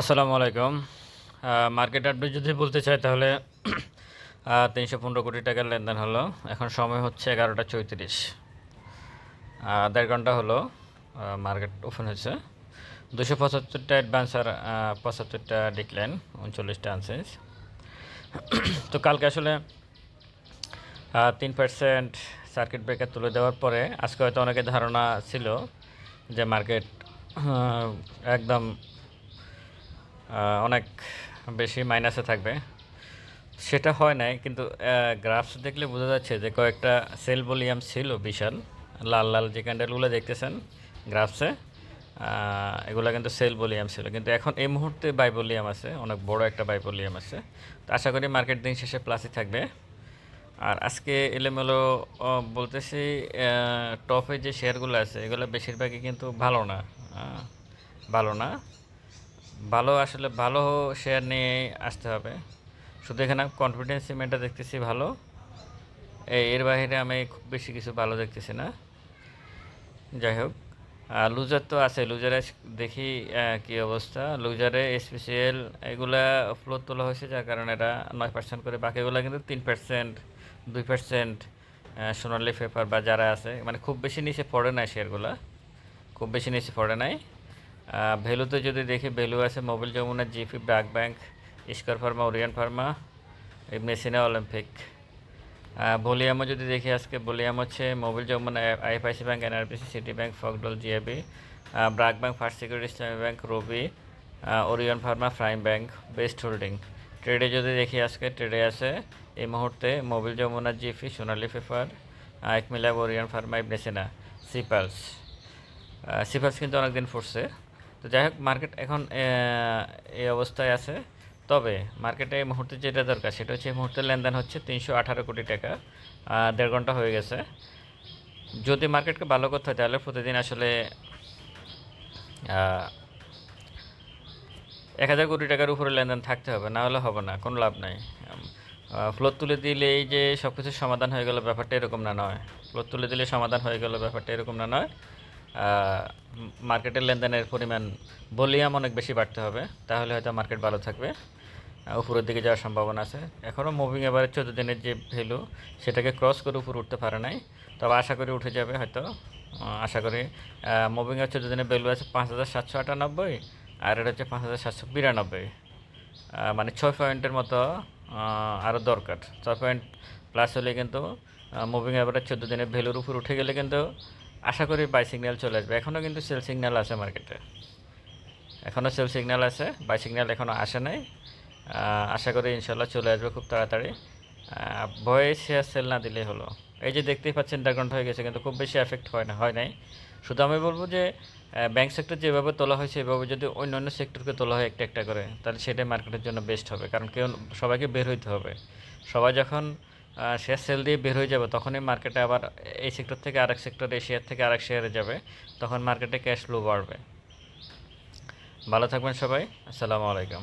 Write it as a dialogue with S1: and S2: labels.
S1: আসসালামু আলাইকুম। Market update যদি বলতে চাই তাহলে তিনশো পনেরো কোটি টাকার লেনদেন হলো। এখন সময় হচ্ছে এগারোটা চৌত্রিশ। দেড় ঘণ্টা হলো মার্কেট ওপেন হয়েছে। দুশো পঁচাত্তরটা অ্যাডভান্স আর পঁচাত্তরটা ডিক্লাইন উনচল্লিশটা আনসেন্স তো কালকে আসলে তিন পার্সেন্ট সার্কিট ব্রেকার তুলে দেওয়ার পরে, আজকে হয়তো অনেকের ধারণা ছিল যে মার্কেট একদম অনেক বেশি মাইনাসে থাকবে। সেটা হয় নাই, কিন্তু গ্রাফস দেখলে বোঝা যাচ্ছে যে কয়েকটা সেল ভলিউম ছিল বিশাল, লাল লাল যে ক্যান্ডেলগুলো দেখতেছেন গ্রাফসে এগুলো কিন্তু সেল ভলিউম ছিল। কিন্তু এখন এই মুহূর্তে বাই ভলিউম আছে, অনেক বড় একটা বাই ভলিউম আছে। তো আশা করি মার্কেট দিন শেষে প্লাসই থাকবে। আর আজকে এলোমেলো বলতেছি টপে যে শেয়ারগুলো আছে, এগুলো বেশিরভাগই কিন্তু ভালো না ভালো না। ভালো আসলে ভালো শেয়ার নিয়ে আসতে হবে। শুধু এখানে কনফিডেন্স সিমেন্টটা দেখতেছি ভালো। এর বাইরে আমি খুব বেশি কিছু ভালো দেখতেছি না। যাই হোক, আর লুজার তো আছে। লুজারে দেখি কি অবস্থা? লুজারে এসপিসিএল এগুলা ফ্লোর তোলা হয়েছে, যার কারণে এরা নয় পার্সেন্ট করে। বাকিগুলো কিন্তু তিন পার্সেন্ট দুই পার্সেন্ট সোনালি পেপার বা যারা আছে মানে খুব বেশি নিচে পড়ে না শেয়ারগুলা খুব বেশি নিচে পড়ে নাই। ভ্যালুতে যদি দেখি ভ্যালু আছে Mobil Jamuna, GP BRAC bank, ইস্কার pharma, Orion pharma Ibn Sina Olympic. ভলিউমও যদি দেখি আজকে ভলিউম হচ্ছে Mobil Jamuna IFIC bank NRBC City bank ফকডল GAB BRAC bank, first security Islami bank, Robi Orion pharma prime bank, best holding. ট্রেডে যদি দেখি আজকে, ট্রেডে আছে এই মুহূর্তে Mobil Jamuna, GP, Sonali paper একমিলা Orion pharma Ibn Sina সিপালস সিপালস কিন্তু অনেকদিন ফুটছে। তো যাই হোক মার্কেট এখন এই অবস্থায় আছে। তবে মার্কেটে এই মুহূর্তে যেটা দরকার, সেটা হচ্ছে এই মুহূর্তে লেনদেন হচ্ছে তিনশো আঠারো কোটি টাকা দেড় ঘণ্টা হয়ে গেছে। যদি মার্কেটকে ভালো করতে হয়, তাহলে প্রতিদিন আসলে এক হাজার কোটি টাকার উপরে লেনদেন থাকতে হবে, না হলে হবে না, কোনো লাভ নাই। ফ্লোর তুলে দিলে এই যে সব কিছুর সমাধান হয়ে গেল ব্যাপারটা এরকম না নয়। ফ্লোর তুলে দিলে সমাধান হয়ে গেল ব্যাপারটা এরকম না নয়। মার্কেটের লেনদেনের পরিমাণ ভলিউম অনেক বেশি বাড়তে হবে, তাহলে হয়তো মার্কেট ভালো থাকবে। উপরের দিকে যাওয়ার সম্ভাবনা আছে। এখনও মুভিং এবারে চোদ্দ দিনের যে ভ্যালু সেটাকে ক্রস করে উপরে উঠতে পারে নাই। তবে আশা করি উঠে যাবে হয়তো। আশা করি মুভিং মুভিংয়ের চোদ্দ দিনের ভ্যালু আছে পাঁচ হাজার সাতশো আটানব্বই, আর এটা হচ্ছে পাঁচ হাজার সাতশো বিরানব্বই। মানে ছয় পয়েন্টের মতো আরও দরকার। ছয় পয়েন্ট প্লাস হলে কিন্তু মুভিং অ্যাভারেজ চোদ্দ দিনের ভ্যালুর উপর উঠে গেলে কিন্তু আশা করি বাই সিগন্যাল চলে আসবে। এখনও কিন্তু সেল সিগন্যাল আছে মার্কেটে এখনও সেল সিগন্যাল আছে বাই সিগন্যাল এখনও আসে নাই। আশা করি ইনশাল্লাহ চলে আসবে খুব তাড়াতাড়ি। ভয়ে শেয়ার সেল না দিলেই হলো। এই যে দেখতেই পাচ্ছেন ড্রাগন হয়ে গেছে, কিন্তু খুব বেশি এফেক্ট হয় না, হয় নাই। শুধু আমি বলব যে ব্যাংক সেক্টর যেভাবে তোলা হয়েছে, এভাবে যদি অন্য অন্য সেক্টরকে তোলা হয় একটা একটা করে, তাহলে সেটাই মার্কেটের জন্য বেস্ট হবে। কারণ কেউ, সবাইকে বের হইতে হবে। সবাই যখন শেয়ার সেল দিয়ে বের হয়ে যাবে। তখনই মার্কেটে আবার এই সেক্টর থেকে আরেক সেক্টর এই শেয়ার থেকে আরেক শেয়ারে যাবে। তখন মার্কেটে ক্যাশ ফ্লো বাড়বে। ভালো থাকবেন সবাই। আসসালামু আলাইকুম।